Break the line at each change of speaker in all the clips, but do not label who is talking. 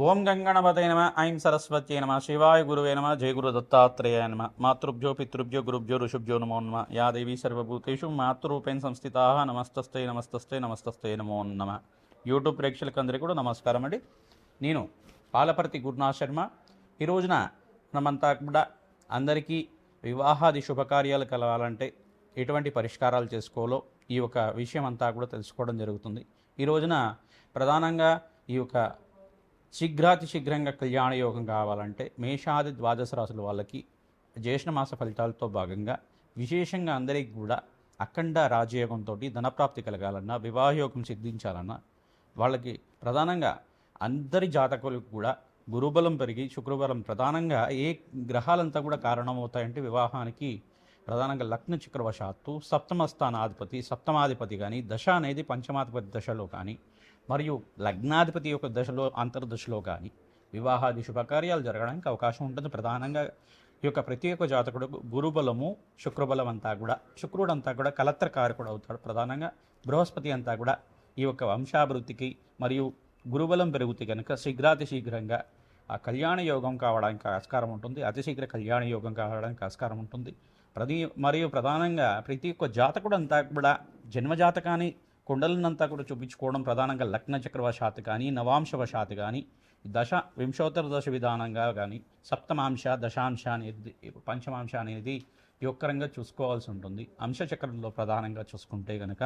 ఓం గంగణపతయ నమ ఐం సరస్వత్యై నమ శివాయ గురువే నమ జయ గురు దత్తాత్రేయ నమ. మాతృభ్యో పితృభ్యో గురుభ్యో ఋషుభ్యో నమో నమ. యా దేవీ సర్వభూతేషు మాతృరూపేణ సంస్థిత నమస్తస్తే నమస్తస్తే నమస్తస్తే నమో నమ. యూట్యూబ్ ప్రేక్షకులందరికీ కూడా నమస్కారం అండి. నేను పాలపర్తి గురునాథ్ శర్మ ఈ రోజున మనమంతా కూడా అందరికీ వివాహాది శుభకార్యాలు కలవాలంటే ఎటువంటి పరిష్కారాలు చేసుకోవాలో ఈ యొక్క విషయం అంతా కూడా తెలుసుకోవడం జరుగుతుంది. ఈ రోజున ప్రధానంగా ఈ యొక్క శీఘ్రాతి శీఘ్రంగా కళ్యాణ యోగం కావాలంటే మేషాది ద్వాదశ రాసుల వాళ్ళకి జ్యేష్ఠమాస ఫలితాలతో భాగంగా విశేషంగా అందరికీ కూడా అఖండ రాజయోగంతో ధనప్రాప్తి కలగాలన్నా వివాహయోగం సిద్ధించాలన్నా వాళ్ళకి ప్రధానంగా అందరి జాతకులకు కూడా గురుబలం పెరిగి శుక్రబలం ప్రధానంగా ఏ గ్రహాలంతా కూడా కారణమవుతాయంటే వివాహానికి ప్రధానంగా లగ్న చక్రవశాత్తు సప్తమ స్థానాధిపతి సప్తమాధిపతి కానీ దశ అనేది పంచమాధిపతి దశలో కానీ మరియు లగ్నాధిపతి యొక్క దశలో అంతర్దశలో కానీ వివాహాది శుభకార్యాలు జరగడానికి అవకాశం ఉంటుంది. ప్రధానంగా ఈ యొక్క ప్రతి ఒక్క జాతకుడు గురుబలము శుక్రబలం అంతా కూడా శుక్రుడు అంతా కూడా కలత్రకారకుడు అవుతాడు. ప్రధానంగా బృహస్పతి అంతా కూడా ఈ యొక్క వంశాభివృద్ధికి మరియు గురుబలం పెరుగుతే కనుక శీఘ్రాతి శీఘ్రంగా ఆ కళ్యాణ యోగం కావడానికి ఆస్కారం ఉంటుంది. అతి శీఘ్ర కళ్యాణ యోగం కావడానికి ఆస్కారం ఉంటుంది. ప్రతి మరియు ప్రధానంగా ప్రతి ఒక్క జాతకుడు అంతా కూడా జన్మజాతకాన్ని కుండలనంతా కూడా చూపించుకోవడం ప్రధానంగా లగ్న చక్రవశాత్ కానీ నవాంశవశాత్ కానీ దశ వింశోత్తర దశ విధానంగా కానీ సప్తమాంశ దశాంశ అనేది పంచమాంశ అనేది యొక్కరంగా చూసుకోవాల్సి ఉంటుంది. అంశచక్రంలో ప్రధానంగా చూసుకుంటే కనుక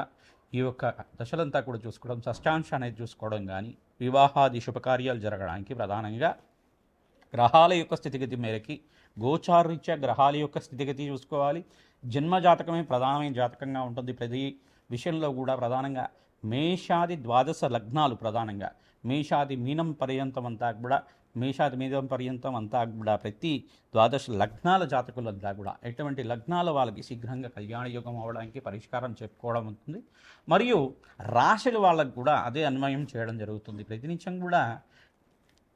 ఈ యొక్క దశలంతా కూడా చూసుకోవడం షష్టాంశ అనేది చూసుకోవడం కానీ వివాహాది శుభకార్యాలు జరగడానికి ప్రధానంగా గ్రహాల యొక్క స్థితిగతి మేరకి గోచారరీత్యా గ్రహాల యొక్క స్థితిగతి చూసుకోవాలి. జన్మ జాతకమే ప్రధానమైన జాతకంగా ఉంటుంది. ప్రతి విషయంలో కూడా ప్రధానంగా మేషాది ద్వాదశ లగ్నాలు ప్రధానంగా. మేషాది మీనం పర్యంతం అంతా కూడా మేషాది మీనం పర్యంతం అంతా కూడా ప్రతి ద్వాదశ లగ్నాల జాతకులంతా కూడా ఎటువంటి లగ్నాల వాళ్ళకి శీఘ్రంగా కళ్యాణ యోగం అవడానికి పరిష్కారం చెప్పుకోవడం ఉంటుంది. మరియు రాశుల వాళ్ళకు కూడా అదే అన్వయం చేయడం జరుగుతుంది. ప్రతినిత్యం కూడా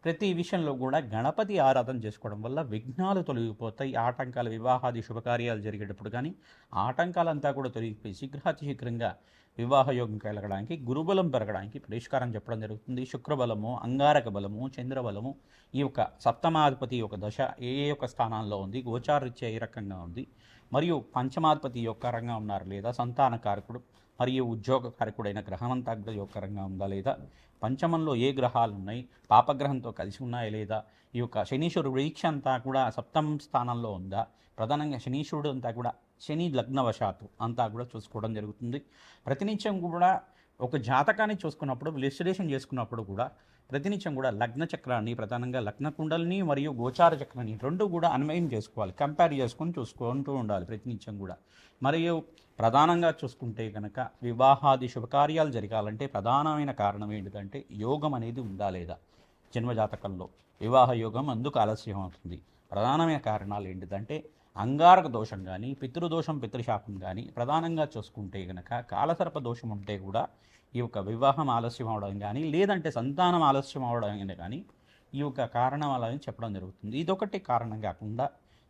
ప్రతి విషయంలో కూడా గణపతి ఆరాధన చేసుకోవడం వల్ల విఘ్నాలు తొలగిపోతాయి. ఆటంకాలు వివాహాది శుభకార్యాలు జరిగేటప్పుడు కానీ ఆటంకాలంతా కూడా తొలగిపోయి శీఘ్రాతి శీఘ్రంగా వివాహ యోగం కలగడానికి గురుబలం పెరగడానికి పరిష్కారం చెప్పడం జరుగుతుంది. శుక్రబలము అంగారక బలము చంద్రబలము ఈ యొక్క సప్తమాధిపతి యొక్క దశ ఏ ఏ యొక్క స్థానాల్లో ఉంది గోచారరీత్యా ఏ రకంగా ఉంది మరియు పంచమాధిపతి యొక్క రంగా ఉన్నారు లేదా సంతాన కారకుడు మరియు ఉద్యోగకారకుడైన గ్రహం అంతా ఉందా లేదా? పంచమంలో ఏ గ్రహాలు ఉన్నాయి పాపగ్రహంతో కలిసి ఉన్నాయా లేదా? ఈ యొక్క శనీశ్వరుడు వీక్ష అంతా కూడా సప్తమ స్థానంలో ఉందా? ప్రధానంగా శనీశ్వరుడు అంతా కూడా శని లగ్నవశాత్తు అంతా కూడా చూసుకోవడం జరుగుతుంది. ప్రతినిత్యం కూడా ఒక జాతకాన్ని చూసుకున్నప్పుడు విశ్లేషణ చేసుకున్నప్పుడు కూడా ప్రతినిత్యం కూడా లగ్న చక్రాన్ని ప్రధానంగా లగ్న కుండల్ని మరియు గోచార చక్రాన్ని రెండు కూడా అన్వయం చేసుకోవాలి. కంపేర్ చేసుకొని చూసుకుంటూ ఉండాలి ప్రతినిత్యం కూడా. మరియు ప్రధానంగా చూసుకుంటే కనుక వివాహాది శుభకార్యాలు జరగాలంటే ప్రధానమైన కారణం ఏంటిదంటే యోగం అనేది ఉందా లేదా? జన్మజాతకంలో వివాహ యోగం అందుకు ఆలస్యం అవుతుంది. ప్రధానమైన కారణాలు ఏంటిదంటే అంగారక దోషం కానీ పితృదోషం పితృశాపం కానీ ప్రధానంగా చూసుకుంటే కనుక కాలసర్ప దోషం ఉంటే కూడా ఈ యొక్క వివాహం ఆలస్యం అవడం కానీ లేదంటే సంతానం ఆలస్యం అవడం కానీ ఈ యొక్క కారణం అలా అని చెప్పడం జరుగుతుంది. ఇదొకటి కారణం కాకుండా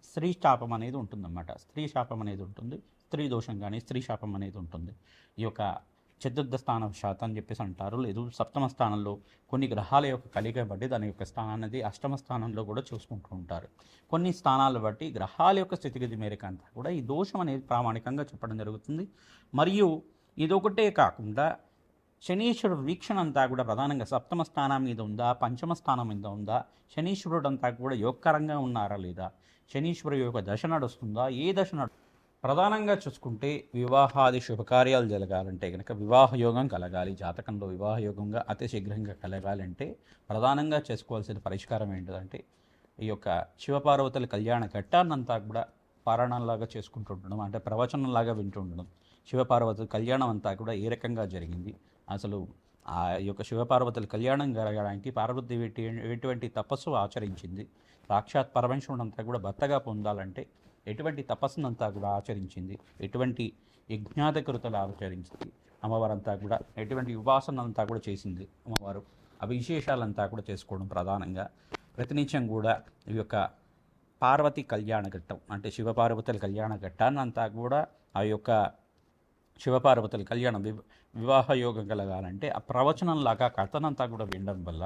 స్త్రీ శాపం అనేది ఉంటుందన్నమాట. స్త్రీ శాపం అనేది ఉంటుంది స్త్రీ దోషం కానీ స్త్రీ శాపం అనేది ఉంటుంది. ఈ యొక్క చతుర్థ స్థానం శాతం అని చెప్పేసి అంటారు. లేదు సప్తమ స్థానంలో కొన్ని గ్రహాల యొక్క కలిగ బట్టి దాని యొక్క స్థానాన్ని అష్టమ స్థానంలో కూడా చూసుకుంటూ ఉంటారు. కొన్ని స్థానాలు బట్టి గ్రహాల యొక్క స్థితిగతి మేరకు అంతా కూడా ఈ దోషం అనేది ప్రామాణికంగా చెప్పడం జరుగుతుంది. మరియు ఇదొకటే కాకుండా శనీశ్వరుడు వీక్షణ అంతా కూడా ప్రధానంగా సప్తమ స్థానం మీద ఉందా పంచమ స్థానం మీద ఉందా శనీశ్వరుడు అంతా కూడా యోగకరంగా ఉన్నారా లేదా శనీశ్వరు యొక్క దశ నడుస్తుందా ఏ దశ నడు? ప్రధానంగా చూసుకుంటే వివాహాది శుభకార్యాలు జరగాలంటే కనుక వివాహ యోగం కలగాలి. జాతకంలో వివాహ యోగంగా అతి శీఘ్రంగా కలగాలంటే ప్రధానంగా చేసుకోవాల్సిన పరిష్కారం ఏంటిదంటే ఈ యొక్క శివపార్వతుల కళ్యాణ ఘట్టాన్నంతా కూడా పారాయణంలాగా చేసుకుంటుండడం అంటే ప్రవచనంలాగా వింటుండడం శివపార్వతుల కళ్యాణం అంతా కూడా ఏ రకంగా జరిగింది? అసలు ఆ యొక్క శివపార్వతుల కళ్యాణం జరగడానికి పార్వతీదేవి ఎటువంటి తపస్సు ఆచరించింది? సాక్షాత్ పరమేశ్వరుడు అంతా కూడా భర్తగా పొందాలంటే ఎటువంటి తపస్సునంతా కూడా ఆచరించింది? ఎటువంటి యజ్ఞాతకృతలు ఆచరించింది? అమ్మవారంతా కూడా ఎటువంటి ఉపాసనంతా కూడా చేసింది? అమ్మవారు అవి విశేషాలంతా కూడా చేసుకోవడం ప్రధానంగా. ప్రతినిత్యం కూడా ఈ యొక్క పార్వతి కళ్యాణ ఘట్టం అంటే శివపార్వతుల కళ్యాణ ఘట్టాన్ని అంతా కూడా ఆ యొక్క శివపార్వతుల కళ్యాణం వివ వివాహ యోగం కలగాలంటే ఆ ప్రవచనంలాగా కథనంతా కూడా వినడం వల్ల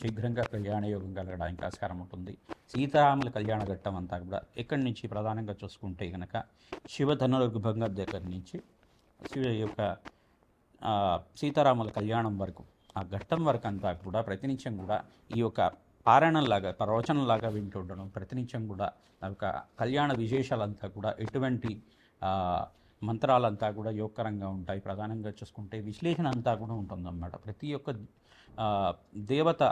శీఘ్రంగా కళ్యాణ యోగం కలగడానికి ఆస్కారం ఉంటుంది. సీతారాముల కళ్యాణ ఘట్టం అంతా కూడా ఎక్కడి నుంచి ప్రధానంగా చూసుకుంటే కనుక శివధనుర్భంగ దగ్గర నుంచి శివ యొక్క సీతారాముల కళ్యాణం వరకు ఆ ఘట్టం వరకు అంతా కూడా ప్రతినిత్యం కూడా ఈ యొక్క పారాయణంలాగా ప్రవచనంలాగా వింటుండడం ప్రతినిత్యం కూడా ఆ యొక్క కళ్యాణ విశేషాలంతా కూడా ఎటువంటి మంత్రాలంతా కూడా యోగకరంగా ఉంటాయి. ప్రధానంగా చూసుకుంటే విశ్లేషణ అంతా కూడా ఉంటుందన్నమాట. ప్రతి ఒక్క దేవత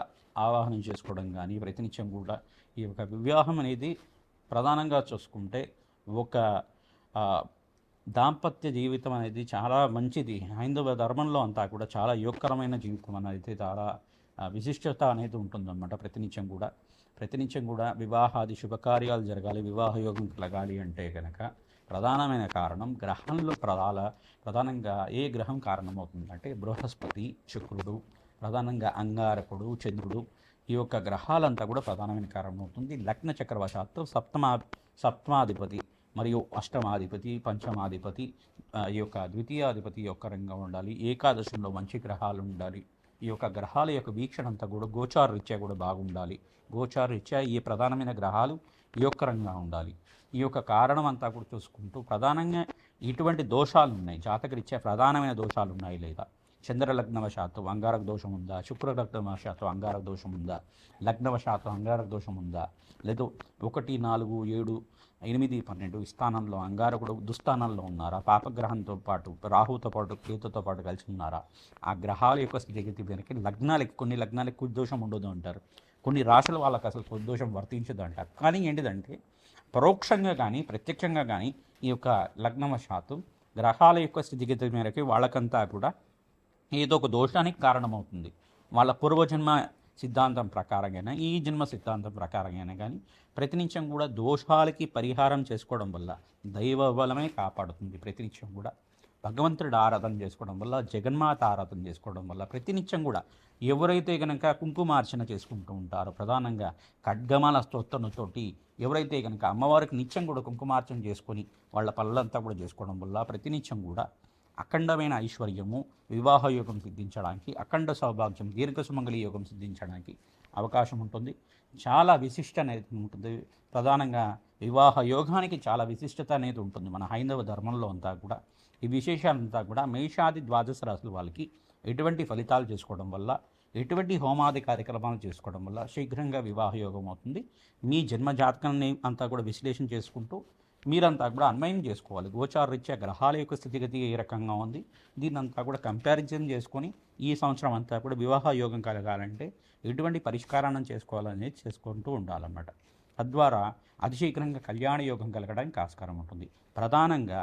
ఆవాహనం చేసుకోవడం కానీ ప్రతినిత్యం కూడా ఈ యొక్క వివాహం అనేది ప్రధానంగా చూసుకుంటే ఒక దాంపత్య జీవితం అనేది చాలా మంచిది. హైందవ ధర్మంలో అంతా కూడా చాలా యోగకరమైన జీవితం అనేది చాలా విశిష్టత అనేది ఉంటుందన్నమాట ప్రతినిత్యం కూడా. ప్రతినిత్యం కూడా వివాహాది శుభకార్యాలు జరగాలి వివాహ యోగం కలగాలి అంటే కనుక ప్రధానమైన కారణం గ్రహంలో ప్రధాన ప్రధానంగా ఏ గ్రహం కారణమవుతుందంటే బృహస్పతి శుక్రుడు ప్రధానంగా అంగారకుడు చంద్రుడు. ఈ యొక్క గ్రహాలంతా కూడా ప్రధానమైన కారణమవుతుంది. లగ్న చక్రవశాత్తు సప్తమా సప్తమాధిపతి మరియు అష్టమాధిపతి పంచమాధిపతి ఆ, ఈ యొక్క ద్వితీయాధిపతి యొక్క రంగం ఉండాలి. ఏకాదశంలో మంచి గ్రహాలు ఉండాలి. ఈ యొక్క గ్రహాల యొక్క వీక్షణ అంతా కూడా గోచార రీత్యా కూడా బాగుండాలి. గోచార రీత్యా ఈ ప్రధానమైన గ్రహాలు యోగకరంగా ఉండాలి. ఈ యొక్క కారణం అంతా కూడా చూసుకుంటూ ప్రధానంగా ఇటువంటి దోషాలు ఉన్నాయి. జాతకరీత్యా ప్రధానమైన దోషాలు ఉన్నాయి లేదా? చంద్రలగ్నవశాత్తు అంగారక దోషం ఉందా? శుక్రలగ్నవశాత్తు అంగారక దోషం ఉందా? లగ్నవశాత్తు అంగారక దోషం ఉందా? లేదు ఒకటి నాలుగు ఏడు ఎనిమిది పన్నెండు స్థానంలో అంగారకుడు దుస్థానంలో ఉన్నారా? పాపగ్రహంతో పాటు రాహుతో పాటు కేతుతో పాటు కలిసి ఉన్నారా? ఆ గ్రహాల యొక్క స్థితిగతి వెనక్కి లగ్నాలకి కొన్ని లగ్నాలకి దోషం ఉండదు అంటారు. కొన్ని రాశుల వాళ్ళకి అసలు కుదోషం వర్తించదు కానీ ఏంటిదంటే పరోక్షంగా కానీ ప్రత్యక్షంగా కానీ ఈ యొక్క లగ్నవశాత్తు గ్రహాల యొక్క స్థితిగతి మేరకి వాళ్ళకంతా కూడా ఏదో ఒక దోషానికి కారణమవుతుంది. వాళ్ళ పూర్వజన్మ సిద్ధాంతం ప్రకారంగానే ఈ జన్మ సిద్ధాంతం ప్రకారంగానే కానీ ప్రతినిత్యం కూడా దోషాలకి పరిహారం చేసుకోవడం వల్ల దైవ బలమే కాపాడుతుంది ప్రతినిత్యం కూడా. భగవంతుడు ఆరాధన చేసుకోవడం వల్ల జగన్మాత ఆరాధన చేసుకోవడం వల్ల ప్రతినిత్యం కూడా ఎవరైతే కనుక కుంకుమార్చన చేసుకుంటూ ఉంటారో ప్రధానంగా ఖడ్గమాల స్తోత్రంతోటి ఎవరైతే కనుక అమ్మవారికి నిత్యం కూడా కుంకుమార్చన చేసుకొని వాళ్ళ పనులంతా కూడా చేసుకోవడం వల్ల ప్రతినిత్యం కూడా అఖండమైన ఐశ్వర్యము వివాహ యోగం సిద్ధించడానికి అఖండ సౌభాగ్యం దీర్ఘ సుమంగళి యోగం సిద్ధించడానికి అవకాశం ఉంటుంది. చాలా విశిష్ట అనేది ఉంటుంది. ప్రధానంగా వివాహ యోగానికి చాలా విశిష్టత అనేది ఉంటుంది. మన హైందవ ధర్మంలో అంతా కూడా ఈ విశేషాలంతా కూడా మేషాది ద్వాదశ రాశుల వాళ్ళకి ఎటువంటి ఫలితాలు చేసుకోవడం వల్ల ఎటువంటి హోమాది కార్యక్రమాలు చేసుకోవడం వల్ల శీఘ్రంగా వివాహ యోగం అవుతుంది. మీ జన్మ జాతకాన్ని అంతా కూడా విశ్లేషణ చేసుకుంటూ మీరంతా కూడా అన్వయం చేసుకోవాలి. గోచార రీత్యా గ్రహాల యొక్క స్థితిగతి ఏ రకంగా ఉంది? దీన్నంతా కూడా కంపారిజన్ చేసుకొని ఈ సంవత్సరం అంతా కూడా వివాహ యోగం కలగాలంటే ఎటువంటి పరిష్కారాన్ని చేసుకోవాలనేది చేసుకుంటూ ఉండాలన్నమాట. తద్వారా అతి శీఘ్రంగా కళ్యాణ యోగం కలగడానికి ఆస్కారం ఉంటుంది. ప్రధానంగా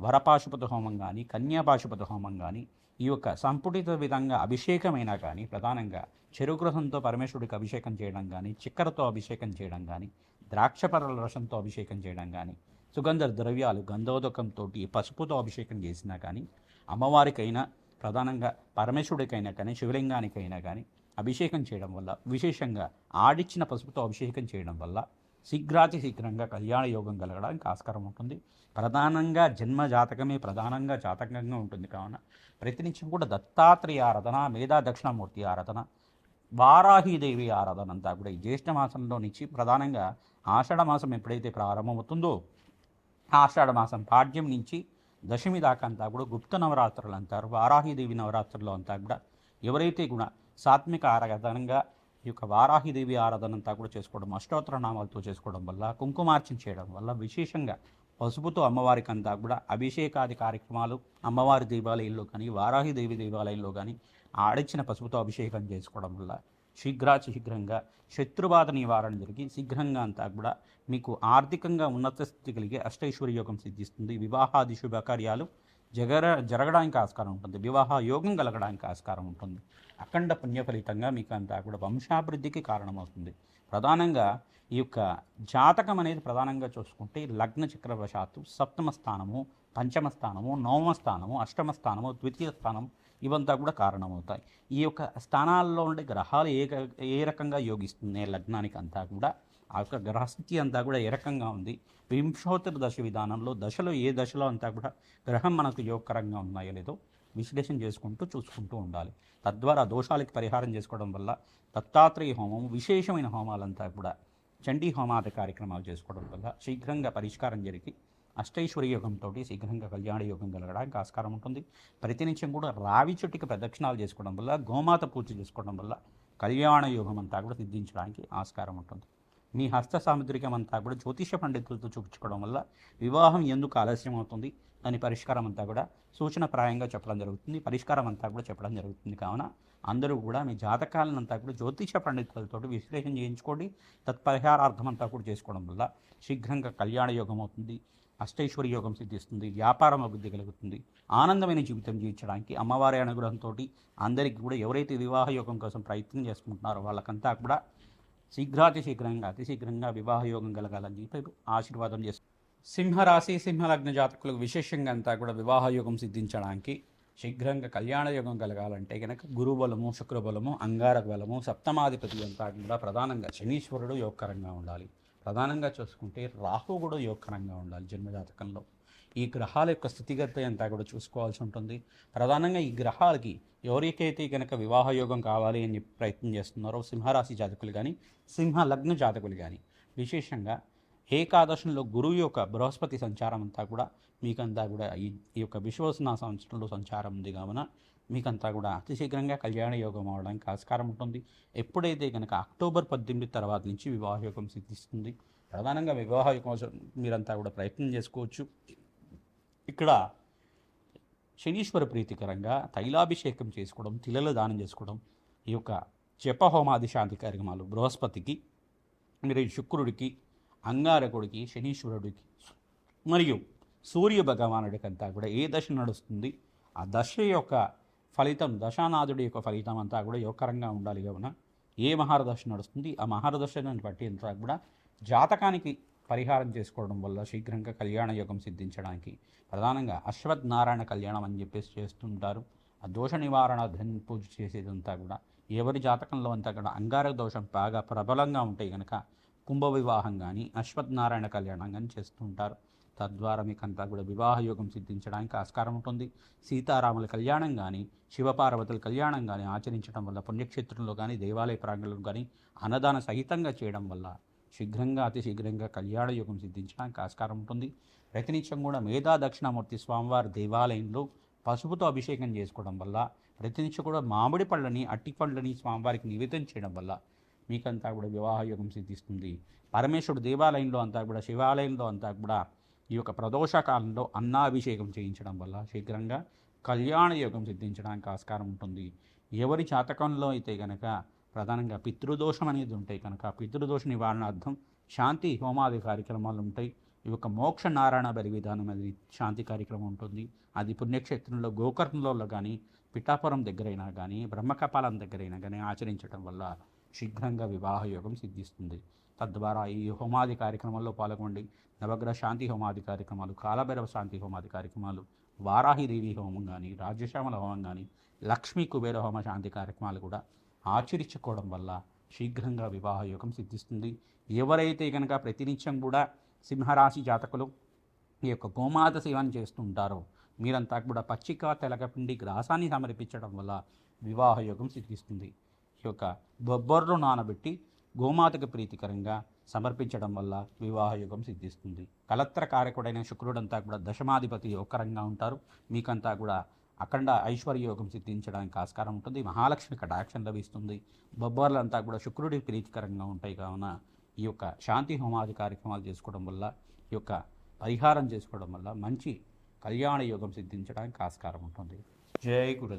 వరపాశుపతి హోమం కానీ కన్యాపాశుపతి హోమం కానీ ఈ యొక్క సంపుటిత విధంగా అభిషేకమైనా కానీ ప్రధానంగా చెరుగ్రహంతో పరమేశ్వరుడికి అభిషేకం చేయడం కానీ చిక్కరతో అభిషేకం చేయడం కానీ ద్రాక్షపరల రసంతో అభిషేకం చేయడం కానీ సుగంధ ద్రవ్యాలు గంధోదకంతో పసుపుతో అభిషేకం చేసినా కానీ అమ్మవారికైనా ప్రధానంగా పరమేశ్వరుడికైనా కానీ శివలింగానికైనా కానీ అభిషేకం చేయడం వల్ల విశేషంగా ఆడిచ్చిన పసుపుతో అభిషేకం చేయడం వల్ల శీఘ్రాతి శీఘ్రంగా కళ్యాణ యోగం కలగడానికి ఆస్కారం ఉంటుంది. ప్రధానంగా జన్మ జాతకమే ప్రధానంగా జాతకంగా ఉంటుంది. కావున ప్రతినిత్యం కూడా దత్తాత్రేయ ఆరాధన మేధా దక్షిణామూర్తి ఆరాధన వారాహీదేవి ఆరాధన అంతా కూడా ఈ జ్యేష్ఠ మాసంలో నుంచి ప్రధానంగా ఆషాఢ మాసం ఎప్పుడైతే ప్రారంభమవుతుందో ఆషాఢ మాసం పాడ్యం నుంచి దశమి దాకా అంతా కూడా గుప్త నవరాత్రులు అంటారు వారాహిదేవి నవరాత్రుల్లో అంతా కూడా ఎవరైతే కూడా సాత్విక ఆరాధనంగా ఈ యొక్క వారాహిదేవి ఆరాధన అంతా కూడా చేసుకోవడం అష్టోత్తర నామాలతో చేసుకోవడం వల్ల కుంకుమార్చన చేయడం వల్ల విశేషంగా పసుపుతో అమ్మవారికి అంతా కూడా అభిషేకాది కార్యక్రమాలు అమ్మవారి దేవాలయంలో కానీ వారాహిదేవి దేవాలయంలో కానీ ఆడిచ్చిన పసుపుతో అభిషేకం చేసుకోవడం వల్ల శీఘ్రాతి శీఘ్రంగా శత్రుబాధ నివారణ జరిగి శీఘ్రంగా అంతా కూడా మీకు ఆర్థికంగా ఉన్నత స్థితి కలిగే అష్టైశ్వర్య యోగం సిద్ధిస్తుంది. వివాహాది శుభకార్యాలు జగర జరగడానికి ఆస్కారం ఉంటుంది. వివాహ యోగం కలగడానికి ఆస్కారం ఉంటుంది. అఖండ పుణ్య ఫలితంగా మీకు అంతా కూడా వంశాభివృద్ధికి కారణమవుతుంది. ప్రధానంగా ఈ యొక్క జాతకం అనేది ప్రధానంగా చూసుకుంటే లగ్న చక్రవశాత్తు సప్తమ స్థానము పంచమ స్థానము నవమ స్థానము అష్టమ స్థానము ద్వితీయ స్థానం ఇవంతా కూడా కారణమవుతాయి. ఈ యొక్క స్థానాల్లో ఉండే గ్రహాలు ఏ ఏ రకంగా యోగిస్తుంది లగ్నానికి అంతా కూడా ఆ యొక్క గ్రహస్థితి అంతా కూడా ఏ రకంగా ఉంది? వింశోత్తర దశ విధానంలో దశలో ఏ దశలో అంతా కూడా గ్రహం మనకు యోగకరంగా ఉన్నాయో లేదో విశ్లేషణ చేసుకుంటూ చూసుకుంటూ ఉండాలి. తద్వారా దోషాలకి పరిహారం చేసుకోవడం వల్ల దత్తాత్రేయ హోమం విశేషమైన హోమాలంతా కూడా చండీ హోమాది కార్యక్రమాలు చేసుకోవడం వల్ల శీఘ్రంగా పరిష్కారం జరిగి అష్టైశ్వర్య యోగంతో శీఘ్రంగా కళ్యాణ యోగం కలగడానికి ఆస్కారం ఉంటుంది. ప్రతినిత్యం కూడా రావి చెట్టుకి ప్రదక్షిణాలు చేసుకోవడం వల్ల గోమాత పూజ చేసుకోవడం వల్ల కళ్యాణ యోగం అంతా కూడా సిద్ధించడానికి ఆస్కారం ఉంటుంది. మీ హస్త సాముద్రికం అంతా కూడా జ్యోతిష పండితులతో చూపించుకోవడం వల్ల వివాహం ఎందుకు ఆలస్యం అవుతుంది దాని పరిష్కారం అంతా కూడా సూచనప్రాయంగా చెప్పడం జరుగుతుంది. పరిష్కారం అంతా కూడా చెప్పడం జరుగుతుంది. కావున అందరూ కూడా మీ జాతకాలను అంతా కూడా జ్యోతిష పండితులతో విశ్లేషణ చేయించుకోండి. తత్పరిహారార్థం అంతా కూడా చేసుకోవడం వల్ల శీఘ్రంగా కళ్యాణ యోగం అవుతుంది. అష్టైశ్వర్య యోగం సిద్ధిస్తుంది. వ్యాపారం అభివృద్ధి కలుగుతుంది. ఆనందమైన జీవితం జీవించడానికి అమ్మవారి అనుగ్రహంతో అందరికీ కూడా ఎవరైతే వివాహ యోగం కోసం ప్రయత్నం చేసుకుంటున్నారో వాళ్ళకంతా కూడా శీఘ్రాతిశీఘ్రంగా శీఘ్రంగా అతి శీఘ్రంగా కలగాలని చెప్పి ఆశీర్వాదం చేస్తుంది సింహరాశి సింహలగ్న జాతకులకు విశేషంగా అంతా కూడా వివాహయోగం సిద్ధించడానికి శీఘ్రంగా కళ్యాణ యోగం కలగాలంటే కనుక గురుబలము శుక్రబలము అంగారక బలము సప్తమాధిపతి అంతా కూడా ప్రధానంగా శనీశ్వరుడు యోగకరంగా ఉండాలి. ప్రధానంగా చూసుకుంటే రాహు కూడా యోగకరంగా ఉండాలి జన్మజాతకంలో. ఈ గ్రహాల యొక్క స్థితిగతి అంతా కూడా చూసుకోవాల్సి ఉంటుంది. ప్రధానంగా ఈ గ్రహాలకి ఎవరికైతే కనుక వివాహ యోగం కావాలి అని చెప్పి ప్రయత్నం చేస్తున్నారో సింహరాశి జాతకులు కానీ సింహ లగ్న జాతకులు కానీ విశేషంగా ఏకాదశంలో గురువు యొక్క బృహస్పతి సంచారం అంతా కూడా మీకంతా కూడా ఈ ఈ యొక్క విశ్వసన సంవత్సరంలో సంచారం ఉంది కావున మీకంతా కూడా అతి శీఘ్రంగా కళ్యాణ యోగం అవడానికి ఆస్కారం ఉంటుంది. ఎప్పుడైతే కనుక అక్టోబర్ పద్దెనిమిది తర్వాత నుంచి వివాహ యోగం సిద్ధిస్తుంది ప్రధానంగా వివాహ యోగం మీరంతా కూడా ప్రయత్నం చేసుకోవచ్చు. ఇక్కడ శనీశ్వర ప్రీతికరంగా తైలాభిషేకం చేసుకోవడం తిలలు దానం చేసుకోవడం ఈ యొక్క జపహోమాది శాంతి కార్యక్రమాలు బృహస్పతికి మరి శుక్రుడికి అంగారకుడికి శనీశ్వరుడికి మరియు సూర్య భగవానుడికి అంతా కూడా ఏ దశ నడుస్తుంది ఆ దశ యొక్క ఫలితం దశానాథుడి యొక్క ఫలితం అంతా కూడా యోగకరంగా ఉండాలి కావున ఏ మహారదశ నడుస్తుంది ఆ మహారదశను బట్టి అంతా కూడా జాతకానికి పరిహారం చేసుకోవడం వల్ల శీఘ్రంగా కళ్యాణ యోగం సిద్ధించడానికి. ప్రధానంగా అశ్వత్ నారాయణ కళ్యాణం అని చెప్పేసి చేస్తుంటారు. ఆ దోష నివారణ ధన్ పూజ చేసేదంతా కూడా ఎవరి జాతకంలో అంతా కూడా అంగారక దోషం బాగా ప్రబలంగా ఉంటాయి కనుక కుంభ వివాహం కానీ అశ్వత్ నారాయణ కళ్యాణం కానీ చేస్తుంటారు. తద్వారా మీకు అంతా కూడా వివాహ యోగం సిద్ధించడానికి ఆస్కారం ఉంటుంది. సీతారాముల కళ్యాణం కానీ శివపార్వతుల కళ్యాణం కానీ ఆచరించడం వల్ల పుణ్యక్షేత్రంలో కానీ దేవాలయ ప్రాంగణంలో కానీ అన్నదాన సహితంగా చేయడం వల్ల శీఘ్రంగా అతి శీఘ్రంగా కళ్యాణ యోగం సిద్ధించడానికి ఆస్కారం ఉంటుంది. ప్రతినిత్యం కూడా మేధా దక్షిణామూర్తి స్వామివారి దేవాలయంలో పసుపుతో అభిషేకం చేసుకోవడం వల్ల ప్రతినిత్యం కూడా మామిడి పళ్ళని అట్టి పళ్ళని స్వామివారికి నివేదన చేయడం వల్ల మీకంతా కూడా వివాహ యోగం సిద్ధిస్తుంది. పరమేశ్వరుడు దేవాలయంలో అంతా కూడా శివాలయంలో అంతా కూడా ఈ యొక్క ప్రదోష కాలంలో అన్నాభిషేకం చేయించడం వల్ల శీఘ్రంగా కళ్యాణ యోగం సిద్ధించడానికి ఆస్కారం ఉంటుంది. ఎవరి జాతకంలో అయితే కనుక ప్రధానంగా పితృదోషం అనేది ఉంటాయి. కనుక పితృదోష నివారణార్థం శాంతి హోమాది కార్యక్రమాలు ఉంటాయి. ఈ యొక్క మోక్ష నారాయణ బలి విధానం అనేది శాంతి కార్యక్రమం ఉంటుంది. అది పుణ్యక్షేత్రంలో గోకర్ణంలో కానీ పిఠాపురం దగ్గరైనా కానీ బ్రహ్మకపాలం దగ్గరైనా కానీ ఆచరించడం వల్ల శీఘ్రంగా వివాహ యోగం సిద్ధిస్తుంది. తద్వారా ఈ హోమాది కార్యక్రమాల్లో పాల్గొండి. నవగ్రహ శాంతి హోమాది కార్యక్రమాలు కాలభైరవ శాంతి హోమాది కార్యక్రమాలు వారాహిదేవి హోమం కానీ రాజ్యశ్యామల హోమం కానీ లక్ష్మీ కుబేర హోమ శాంతి కార్యక్రమాలు కూడా ఆచరించుకోవడం వల్ల శీఘ్రంగా వివాహ యోగం సిద్ధిస్తుంది. ఎవరైతే కనుక ప్రతినిత్యం కూడా సింహరాశి జాతకులు ఈ యొక్క గోమాత సేవను చేస్తుంటారో మీరంతా కూడా పచ్చిక తెలగపిండి గ్రాసాన్ని సమర్పించడం వల్ల వివాహ యోగం సిద్ధిస్తుంది. ఈ యొక్క బొబ్బర్లు నానబెట్టి గోమాతకు ప్రీతికరంగా సమర్పించడం వల్ల వివాహ యోగం సిద్ధిస్తుంది. కలత్ర కారకుడైన శుక్రుడంతా కూడా దశమాధిపతి ఒక్కరంగా ఉంటారు. మీకంతా కూడా అఖండ ఐశ్వర్యోగం సిద్ధించడానికి ఆస్కారం ఉంటుంది. మహాలక్ష్మి కటాక్షం లభిస్తుంది. బొబ్బర్లంతా కూడా శుక్రుడికి ప్రీతికరంగా ఉంటాయి. కావున ఈ యొక్క శాంతి హోమాది కార్యక్రమాలు చేసుకోవడం వల్ల ఈ యొక్క పరిహారం చేసుకోవడం వల్ల మంచి కళ్యాణ యోగం సిద్ధించడానికి ఆస్కారం ఉంటుంది. జై గురుద